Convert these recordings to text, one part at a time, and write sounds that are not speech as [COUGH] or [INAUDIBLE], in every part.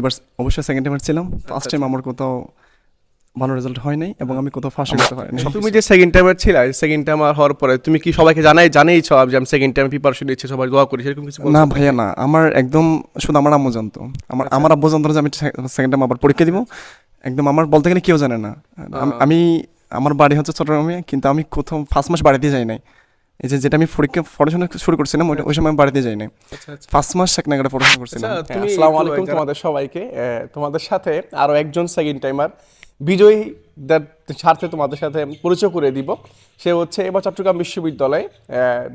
এবার অবশ্যই second timer ছিলাম। ফার্স্ট টাইম আমার কোথাও ভালো রেজাল্ট হয় নাই এবং আমি কোথাও ফার্স্ট করতে পারিনি। তুমি যে সেকেন্ড টাইমার ছিল সেকেন্ড টাইমার হওয়ার পরে তুমি কি সবাইকে জানাই জানাইছো যে আমি সেকেন্ড টাইম প্রিপারেশন নিচ্ছি সবাই দোয়া করি সেরকম কিছু না ভাইয়া না। আমার একদম শুধু আমার আম্মু জানতো। আমার আমার আব্বু জানতো যে আমি সেকেন্ড টাইম আবার পরীক্ষা দিব। একদম আমার বলতে গেলে কেউ জানে না। আমি আমার বাড়ি হচ্ছে চট্টগ্রামে কিন্তু আমি কোথাও ফার্স্ট মাস বাড়িতে যাই নাই। এই যে যেটা আমি পরীক্ষা পড়াশোনা শুরু করছিলাম ওই সময় আমি বাড়িতে যাই নাই আচ্ছা, আচ্ছা। ফার্স্ট মাস এক নাগারে পড়াশোনা করছিলাম। আচ্ছা, আসসালামু আলাইকুম তোমাদের সবাইকে। তোমাদের সাথে আরও একজন সেকেন্ড টাইমার বিজয়ী স্বার্থে তোমাদের সাথে পরিচয় করে দিব। সে হচ্ছে এবার চট্টগ্রাম বিশ্ববিদ্যালয়ে আহ,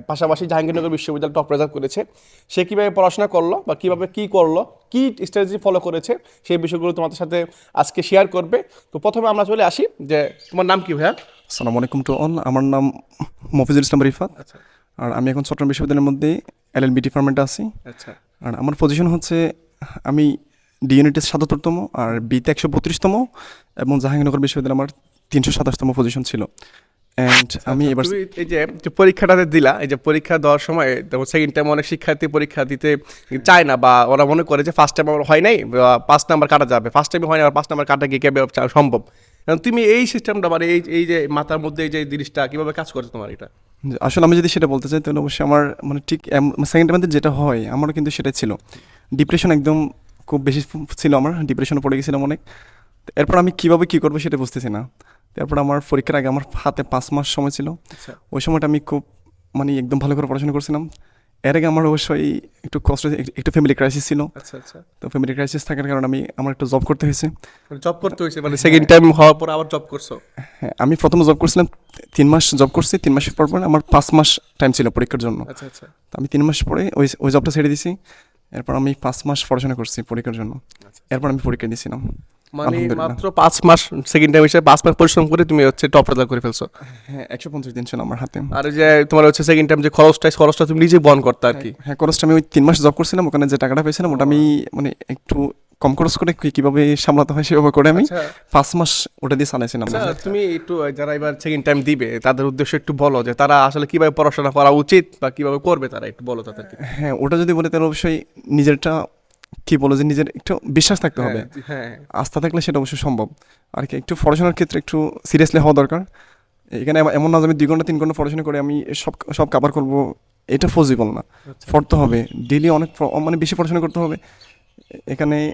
পাশাপাশি জাহাঙ্গীরনগর বিশ্ববিদ্যালয় টপ রেজাল্ট করেছে। সে কীভাবে পড়াশোনা করল বা কীভাবে কি করল কি স্ট্র্যাটেজি ফলো করেছে সেই বিষয়গুলো তোমাদের সাথে আজকে শেয়ার করবে। তো প্রথমে আমরা চলে আসি যে তোমার নাম কি ভাইয়া? আসসালামু আলাইকুম টু অল। আমার নাম মফিজুল ইসলাম রিফাত। আচ্ছা। আর আমি এখন চট্টগ্রাম বিশ্ববিদ্যালয়ের মধ্যে এল এল বি ডিপার্টমেন্টে আছি। আচ্ছা। আর আমার পজিশন হচ্ছে আমি ডি ইউনিটের সাতাত্তরতম আর বিতে একশো বত্রিশতম এবং জাহাঙ্গীরনগর বিশ্ববিদ্যালয় আমার তিনশো সাতাশতম পজিশন ছিল। অ্যান্ড আমি এবার এই যে যে পরীক্ষাটাতে দিলা এই যে পরীক্ষা দেওয়ার সময় সেকেন্ড টাইম অনেক শিক্ষার্থী পরীক্ষা দিতে চায় না বা ওরা মনে করে যে ফার্স্ট টাইম আমার হয় নাই বা পাঁচ নাম্বার কাটা যাবে। ফার্স্ট টাইম হয় না পাঁচ নাম্বার কাটা গিয়ে কেবে সম্ভব? তুমি এই সিস্টেমটা মানে এই এই যে মাথার মধ্যে এই যে জিনিসটা কীভাবে কাজ করছে তোমার এটা? আসলে আমি যদি সেটা বলতে চাই তাহলে অবশ্যই আমার মানে ঠিক সেকেন্ড টাইমে যেটা হয় আমারও কিন্তু সেটা ছিল। ডিপ্রেশন একদম খুব বেশি ছিল আমার ডিপ্রেশনে পড়ে গেছিলাম অনেক। এরপর আমি কীভাবে কী করব সেটা বুঝতেছি না। তারপর আমার পরীক্ষার আগে আমার হাতে পাঁচ মাস সময় ছিল। আচ্ছা। ওই সময়টা আমি খুব মানে একদম ভালো করে পড়াশোনা করছিলাম। এর আগে আমার অবশ্যই একটু কষ্ট একটু- ফ্যামিলি ক্রাইসিস ছিল। আচ্ছা আচ্ছা। তো ফ্যামিলি ক্রাইসিস থাকার কারণে আমি আমার একটু জব করতে হয়েছে। জব করতে হয়েছে মানে সেকেন্ড টাইম হওয়ার পর আবার জব করছ? হ্যাঁ আমি প্রথমে জব করছিলাম তিন মাস জব করছি তিন মাসের পর পর আমার পাঁচ মাস টাইম ছিল পরীক্ষার জন্য। আচ্ছা আচ্ছা। তো আমি তিন মাস পরে ওই ওই জবটা ছেড়ে দিছি। এরপর আমি পাঁচ মাস পড়াশোনা করছি পরীক্ষার জন্য। এরপর আমি পরীক্ষা দিয়েছিলাম। মানে মাত্র পাঁচ মাস সেকেন্ড টাইম হিসেবে পাঁচ মাস পরিশ্রম করে তুমি হচ্ছে টপ রেজাল্ট করে ফেলছো। হ্যাঁ একশো পঞ্চাশ দিন ছিল আমার হাতে। আর যে তোমার হচ্ছে সেকেন্ড টাইম যে খরচটা খরচটা তুমি নিজে বহন করতে আর কি। হ্যাঁ খরচটা আমি ওই তিন মাস জব করছিলাম ওখানে যে টাকাটা পেয়েছিলাম ওটা আমি মানে একটু কম খরচ করে কি- কীভাবে সামলাতে হয় সেভাবে করে আমি আচ্ছা। পাঁচ মাস ওটা দিয়ে চালাইছিলাম আচ্ছা তুমি একটু যারা এবার সেকেন্ড টাইম দিবে তাদের উদ্দেশ্য একটু বলো যে তারা আসলে কীভাবে পড়াশোনা করা উচিত বা কীভাবে করবে তারা একটু বলো তাদেরকে। হ্যাঁ ওটা যদি বলে তাহলে অবশ্যই নিজেরটা কি বলো যে নিজের একটু বিশ্বাস থাকতে হবে। হ্যাঁ আস্থা থাকলে সেটা অবশ্যই সম্ভব। আর কি একটু পড়াশোনার ক্ষেত্রে একটু সিরিয়াসলি হওয়া দরকার। এখানে এমন- না যে আমি দুই ঘণ্টা তিন ঘণ্টা পড়াশোনা করে আমি সব সব কাবার করব এটা পসিবল না। আচ্ছা। পড়তে হবে। ডেলি অনেক মানে বেশি পড়াশোনা করতে হবে। এখানে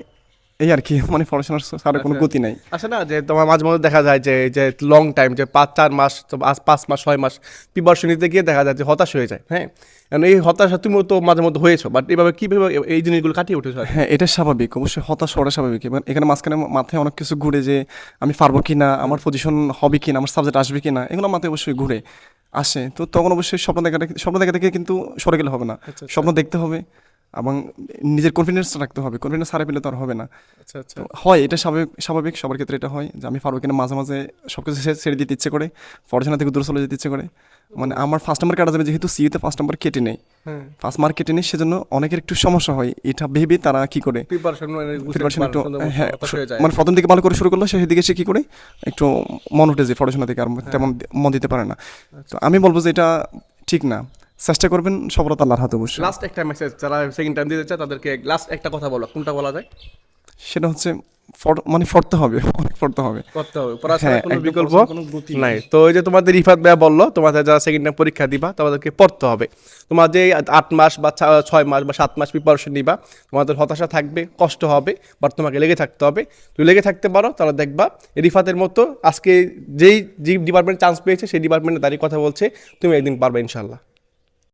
এই আর কি [LAUGHS] মানে পড়াশোনার সারা কোনো আচ্ছা। গতি নাই। আচ্ছা না যে তোমার মাঝে মধ্যে দেখা যায় যে যে লং টাইম যে পাঁচ চার মাস আজ পাঁচ মাস ছয় মাস প্রিপারেশন নিতে গিয়ে দেখা যায় যে হতাশ হয়ে যায় হ্যাঁ? কারণ এই হতাশা তুমিও তো মাঝে মধ্যে হয়েছো বাট এইভাবে কীভাবে এই জিনিসগুলো কাটিয়ে উঠেছো হ্যাঁ এটা স্বাভাবিক অবশ্যই হতাশ হওয়াটা স্বাভাবিক এবার এখানে মাঝখানে মাথায় অনেক কিছু ঘুরে যে আমি পারব কি না আমার পজিশন হবে কি না আমার সাবজেক্ট আসবে কি না এগুলো মাথায় অবশ্যই ঘুরে আসে। তো তখন অবশ্যই স্বপ্ন দেখাটা স্বপ্ন দেখা থেকে কিন্তু সরে গেলে হবে না। আচ্ছা, স্বপ্ন দেখতে হবে। এবং নিজের কনফিডেন্স রাখতে হবে। কনফিডেন্স হারা পেলে তো আর হবে না। আচ্ছা আচ্ছা। হয় এটা স্বাভাবিক স্বাভাবিক সবার ক্ষেত্রে এটা হয় যে আমি পারব কিনা মাঝে মাঝে সব কিছু ছেড়ে দিতে ইচ্ছে করে পড়াশোনা থেকে দূরে চলে যেতে ইচ্ছে করে। মানে আমার ফার্স্ট নাম্বার কাটা যাবে যেহেতু সিইতে ফার্স্ট নাম্বার কেটে নেই। হ্যাঁ ফার্স্ট মার্ক কেটে নেই সেজন্য অনেকের একটু সমস্যা হয়। এটা ভেবে তারা কি করে? প্রিপারেশন মানে একটু হ্যাঁ হয়ে মানে প্রথম দিকে ভালো করে শুরু করল শেষের দিকে সে কি করে? একটু মন উঠে যায় পড়াশোনা থেকে আর তেমন মন দিতে পারে না। তো আমি বলব যে এটা ঠিক না। চেষ্টা করবেন সফলতা আল্লাহর হাতে অবশ্যই। লাস্ট একটা মেসেজ যারা সেকেন্ড টাইম দিতে চায় তাদেরকে লাস্ট একটা কথা বলো কোনটা বলা যায়? সেটা হচ্ছে মানে পড়তে হবে অনেক পড়তে হবে। করতে হবে পড়াশোনার হ্যাঁ, কোনো বিকল্প কোনো গতি নাই। তো ওই যে তোমাদের রিফাত ভাইয়া বলল তোমাদের যারা সেকেন্ড টাইম পরীক্ষা দিবা তোমাদেরকে পড়তে হবে। তোমার যে আট মাস বা ছয় মাস বা সাত মাস প্রিপারেশন নিবা তোমাদের হতাশা থাকবে কষ্ট হবে বাট তোমাকে লেগে থাকতে হবে। তুমি লেগে থাকতে পারো তাহলে দেখবা রিফাতের মতো আজকে যেই যে ডিপার্টমেন্ট চান্স পেয়েছে সেই ডিপার্টমেন্টে দাঁড়িয়ে কথা বলছে তুমি একদিন পারবে ইনশাল্লাহ